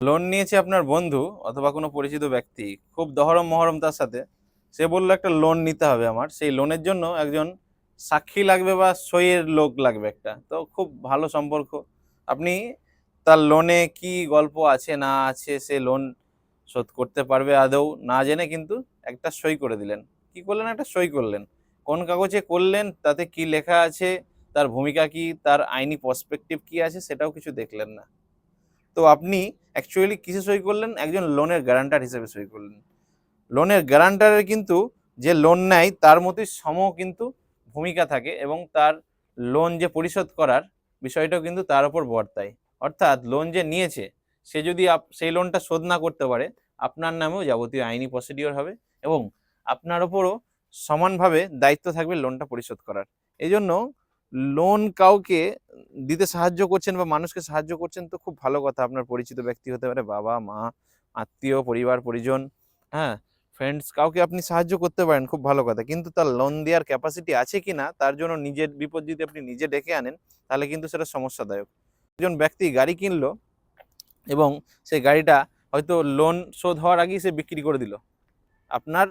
Loan নিয়েছে আপনার বন্ধু অথবা কোনো পরিচিত ব্যক্তি, খুব দহরম মহরম তার সাথে, সে বলল একটা লোন নিতে হবে আমার। সেই লোনের জন্য একজন সাক্ষী লাগবে বা সইয়ের লোক লাগবে একটা। তো খুব ভালো সম্পর্ক। আপনি তার লোনে কি গল্প আছে, না আছে, সে লোন শোধ করতে পারবে আদৌ? না জেনে কিন্তু একটা সই করে দিলেন। কি করলেন? একটা সই করলেন। কোন কাগজে করলেন? তাতে কি লেখা আছে? তার ভূমিকা কি? তার আইনি পার্সপেক্টিভ কি আছে? সেটাও কিছু দেখলেন না। তো আপনি অ্যাকচুয়ালি কিসে সই করলেন? একজন লোনের গ্যারান্টার হিসেবে সই করলেন। লোনের গ্যারান্টারের কিন্তু যে লোন নেয়, তার মতোই সম কিন্তু ভূমিকা থাকে এবং তার লোন যে পরিশোধ করার বিষয়টাও কিন্তু তার উপর বর্তায়। অর্থাৎ লোন যে নিয়েছে, সে যদি সেই লোনটা শোধ না করতে পারে, আপনার নামেও যাবতীয় আইনি প্রসিডিওর হবে এবং আপনার ওপরও সমানভাবে দায়িত্ব থাকবে লোনটা পরিশোধ করার। এই জন্য লোন কাউকে দিতে সাহায্য করছেন বা মানুষকে সাহায্য করছেন তো খুব ভালো কথা। আপনার পরিচিত ব্যক্তি হতে পারে, বাবা, মা, আত্মীয়, পরিবার, পরিজন হ্যাঁ ফ্রেন্ডস কাউকে আপনি সাহায্য করতে পারেন, খুব ভালো কথা। কিন্তু তার লোন দেওয়ার ক্যাপাসিটি আছে কি না তার জন্য নিজের বিপদ যদি আপনি নিজে ডেকে আনেন, তাহলে কিন্তু সেটা সমস্যাদায়ক। একজন ব্যক্তি গাড়ি কিনলো এবং সেই গাড়িটা হয়তো লোন শোধ হওয়ার আগেই সে বিক্রি করে দিল। আপনার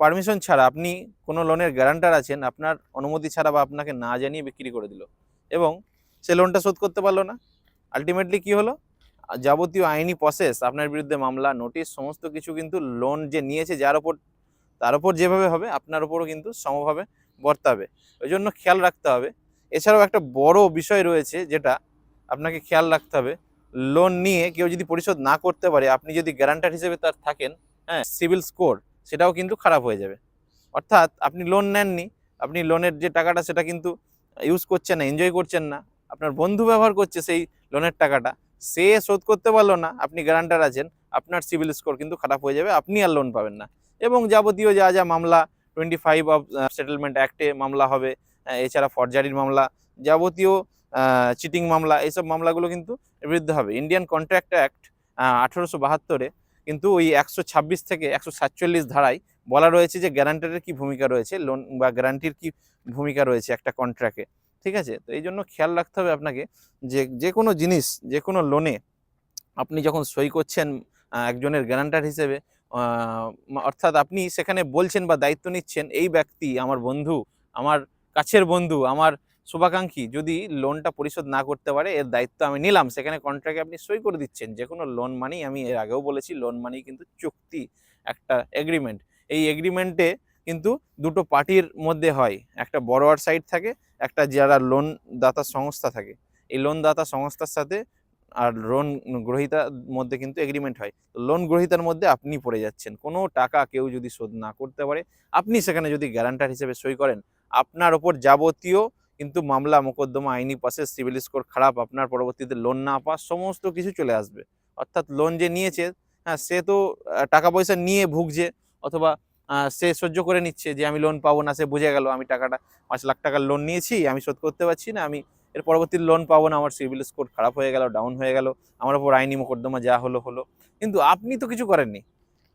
পারমিশন ছাড়া আপনি কোনো লোনের গ্যারান্টার আছেন, আপনার অনুমতি ছাড়া বা আপনাকে না জানিয়ে বিক্রি করে দিল। এবং সে লোনটা শোধ করতে পারল না। আলটিমেটলি কি হলো? যাবতীয় আইনি প্রসেস আপনার বিরুদ্ধে মামলা নোটিশ সমস্ত কিছু কিন্তু লোন যে নিয়েছে, যার ওপর, তার ওপর যেভাবে হবে, আপনার ওপরও কিন্তু সমভাবে বর্তাবে। ওই জন্য খেয়াল রাখতে হবে। এছাড়াও একটা বড় বিষয় রয়েছে যেটা আপনাকে খেয়াল রাখতে হবে। লোন নিয়ে কেউ যদি পরিশোধ না করতে পারে, আপনি যদি গ্যারান্টার হিসেবে তার থাকেন হ্যাঁ সিভিল স্কোর সেটাও কিন্তু খারাপ হয়ে যাবে। অর্থাৎ আপনি লোন নেননি, আপনি লোনের যে টাকাটা সেটা কিন্তু ইউজ করছেন না এনজয় করছেন না, আপনার বন্ধু ব্যবহার করছে সেই লোনের টাকাটা, সে শোধ করতে পারল না, আপনি গ্যারান্টার আছেন, আপনার সিভিল স্কোর কিন্তু খারাপ হয়ে যাবে, আপনি আর লোন পাবেন না। এবং যাবতীয় যা যা মামলা টোয়েন্টি ফাইভ অফ সেটেলমেন্ট অ্যাক্টে মামলা হবে এছাড়া ফরজারির মামলা, যাবতীয় চিটিং মামলা, এইসব মামলাগুলো কিন্তু বিরুদ্ধে হবে। ইন্ডিয়ান কন্ট্রাক্ট অ্যাক্ট আঠেরোশো বাহাত্তরে কিন্তু ওই একশো ছাব্বিশ থেকে একশো সাতচল্লিশ ধারায় বলা রয়েছে যে গ্যারান্টারের কি ভূমিকা রয়েছে লোন বা গ্যারান্টির কি ভূমিকা রয়েছে একটা কন্ট্রাক্টে ঠিক আছে? তো এই জন্য খেয়াল রাখতে হবে আপনাকে যে যে কোনো জিনিস, যে কোনো লোনে আপনি যখন সই করছেন একজনের গ্যারান্টার হিসেবে অর্থাৎ আপনি সেখানে বলছেন বা দায়িত্ব নিচ্ছেন, এই ব্যক্তি আমার বন্ধু, আমার কাছের বন্ধু, আমার শুভাকাঙ্ক্ষী, যদি লোনটা পরিশোধ না করতে পারে, এর দায়িত্ব আমি নিলাম। সেখানে কন্ট্রাক্টে আপনি সই করে দিচ্ছেন। যে কোনো লোন মানেই আমি এর আগেও বলেছি লোন মানেই কিন্তু চুক্তি একটা এগ্রিমেন্ট এই এগ্রিমেন্টে কিন্তু দুটো পার্টির মধ্যে হয়। একটা বড়োয়ার সাইড থাকে, একটা যারা লোন দাতা সংস্থা থাকে। এই লোন দাতা সংস্থার সাথে আর লোন গ্রহীতার মধ্যে কিন্তু এগ্রিমেন্ট হয়। তো লোন গ্রহীতার মধ্যে আপনি পড়ে যাচ্ছেন। কোনো টাকা কেউ যদি শোধ না করতে পারে, আপনি সেখানে যদি গ্যারান্টার হিসেবে সই করেন, আপনার ওপর যাবতীয় কিন্তু মামলা, মোকদ্দমা, আইনি পাশে সিভিল স্কোর খারাপ, আপনার পরবর্তীতে লোন না পাওয়া, সমস্ত কিছু চলে আসবে। অর্থাৎ লোন যে নিয়েছে হ্যাঁ সে তো টাকা পয়সা নিয়ে ভুগছে, অথবা সে সহ্য করে নিচ্ছে যে, আমি লোন পাবো না, সে বুঝে গেল, আমি টাকাটা, পাঁচ লাখ টাকার লোন নিয়েছি, আমি শোধ করতে পারছি না, আমি এর পরবর্তী লোন পাবো না, আমার সিভিল স্কোর খারাপ হয়ে গেল ডাউন হয়ে গেল, আমার ওপর আইনি মোকদ্দমা যা হলো হলো। কিন্তু আপনি তো কিছু করেননি।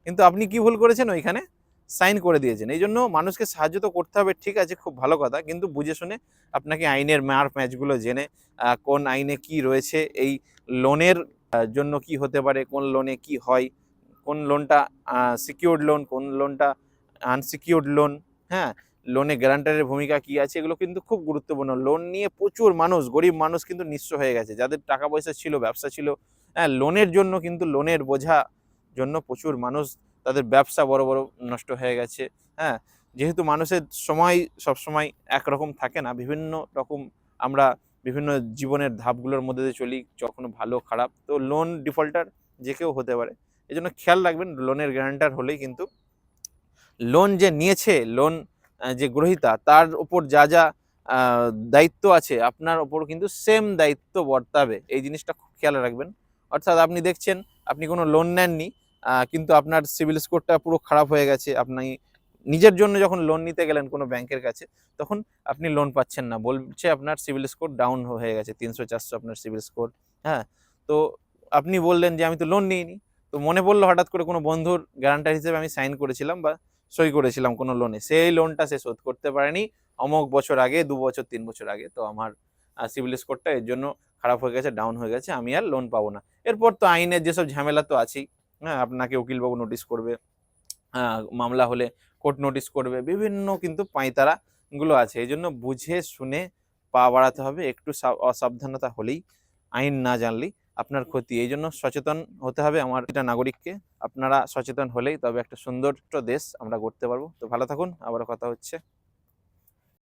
কিন্তু আপনি কি ভুল করেছেন ওইখানে? সাইন করে দিয়েছেন। এই জন্য মানুষকে সাহায্য তো করতে হবে, ঠিক আছে, খুব ভালো কথা। কিন্তু বুঝে শুনে আপনাকে আইনের মার ম্যাচগুলো জেনে কোন আইনে কি রয়েছে, এই লোনের জন্য কি হতে পারে, কোন লোনে কি হয়, কোন লোনটা সিকিউরড লোন কোন লোনটা আনসিকিউরড লোন হ্যাঁ লোনে গ্যারান্টারের ভূমিকা কি আছে, এগুলো কিন্তু খুব গুরুত্বপূর্ণ। লোন নিয়ে প্রচুর মানুষ, গরিব মানুষ কিন্তু নিঃস্ব হয়ে গেছে। যাদের টাকা পয়সা ছিল, ব্যবসা ছিল হ্যাঁ লোনের জন্য কিন্তু, লোনের বোঝা জন্য প্রচুর মানুষ তাদের ব্যবসা বড় বড় নষ্ট হয়ে গেছে। হ্যাঁ যেহেতু মানুষের সময় সব সময় একরকম থাকে না, বিভিন্ন রকম আমরা বিভিন্ন জীবনের ধাপগুলোর মধ্যে দিয়ে চলি, কখনো ভালো, খারাপ। তো লোন ডিফল্টার যে কেউ হতে পারে। এই জন্য খেয়াল রাখবেন লোনের গ্যারান্টার হলেই কিন্তু লোন যে নিয়েছে লোন যে গ্রহীতা, তার উপর যা যা দায়িত্ব আছে, আপনার ওপর কিন্তু সেম দায়িত্ব বর্তাবে। এই জিনিসটা খুব খেয়াল রাখবেন। অর্থাৎ আপনি দেখছেন, আপনি কোনো লোন নেননি কিন্তু আপনার সিভিল স্কোরটা পুরো খারাপ হয়ে গেছে। আপনি নিজের জন্য যখন লোন নিতে গেলেন কোনো ব্যাংকের কাছে, তখন আপনি লোন পাচ্ছেন না। বলছে আপনার সিভিল স্কোর ডাউন হয়ে গেছে, তিনশো চারশো আপনার সিভিল স্কোর হ্যাঁ? তো আপনি বললেন যে আমি তো লোন নিইনি। তো মনে পড়ল হঠাৎ করে কোনো বন্ধুর গ্যারান্টার হিসেবে আমি সাইন করেছিলাম বা সই করেছিলাম কোনো লোনে সেই লোনটা সে শোধ করতে পারেনি। অমুক বছর আগে, দু বছর, তিন বছর আগে তো আমার সিভিল স্কোরটা এর জন্য খারাপ হয়ে গেছে ডাউন হয়ে গেছে, আমি আর লোন পাবো না। এরপর তো আইনের যেসব ঝামেলা তো আছেই। হ্যাঁ আপনাকে উকিলবাবু নোটিশ করবে। মামলা হলে কোর্ট নোটিশ করবে। বিভিন্ন কিন্তু পাঁয়তারা গুলো আছে। এই জন্য বুঝে, শুনে পা বাড়াতে হবে। একটু অসাবধানতা হলেই, আইন না জানলেই আপনার ক্ষতি। এই জন্য সচেতন হতে হবে আমার এটা নাগরিককে। আপনারা সচেতন হলেই তবে একটা সুন্দর দেশ আমরা গড়তে পারব। তো ভালো থাকুন। আবারও কথা হচ্ছে।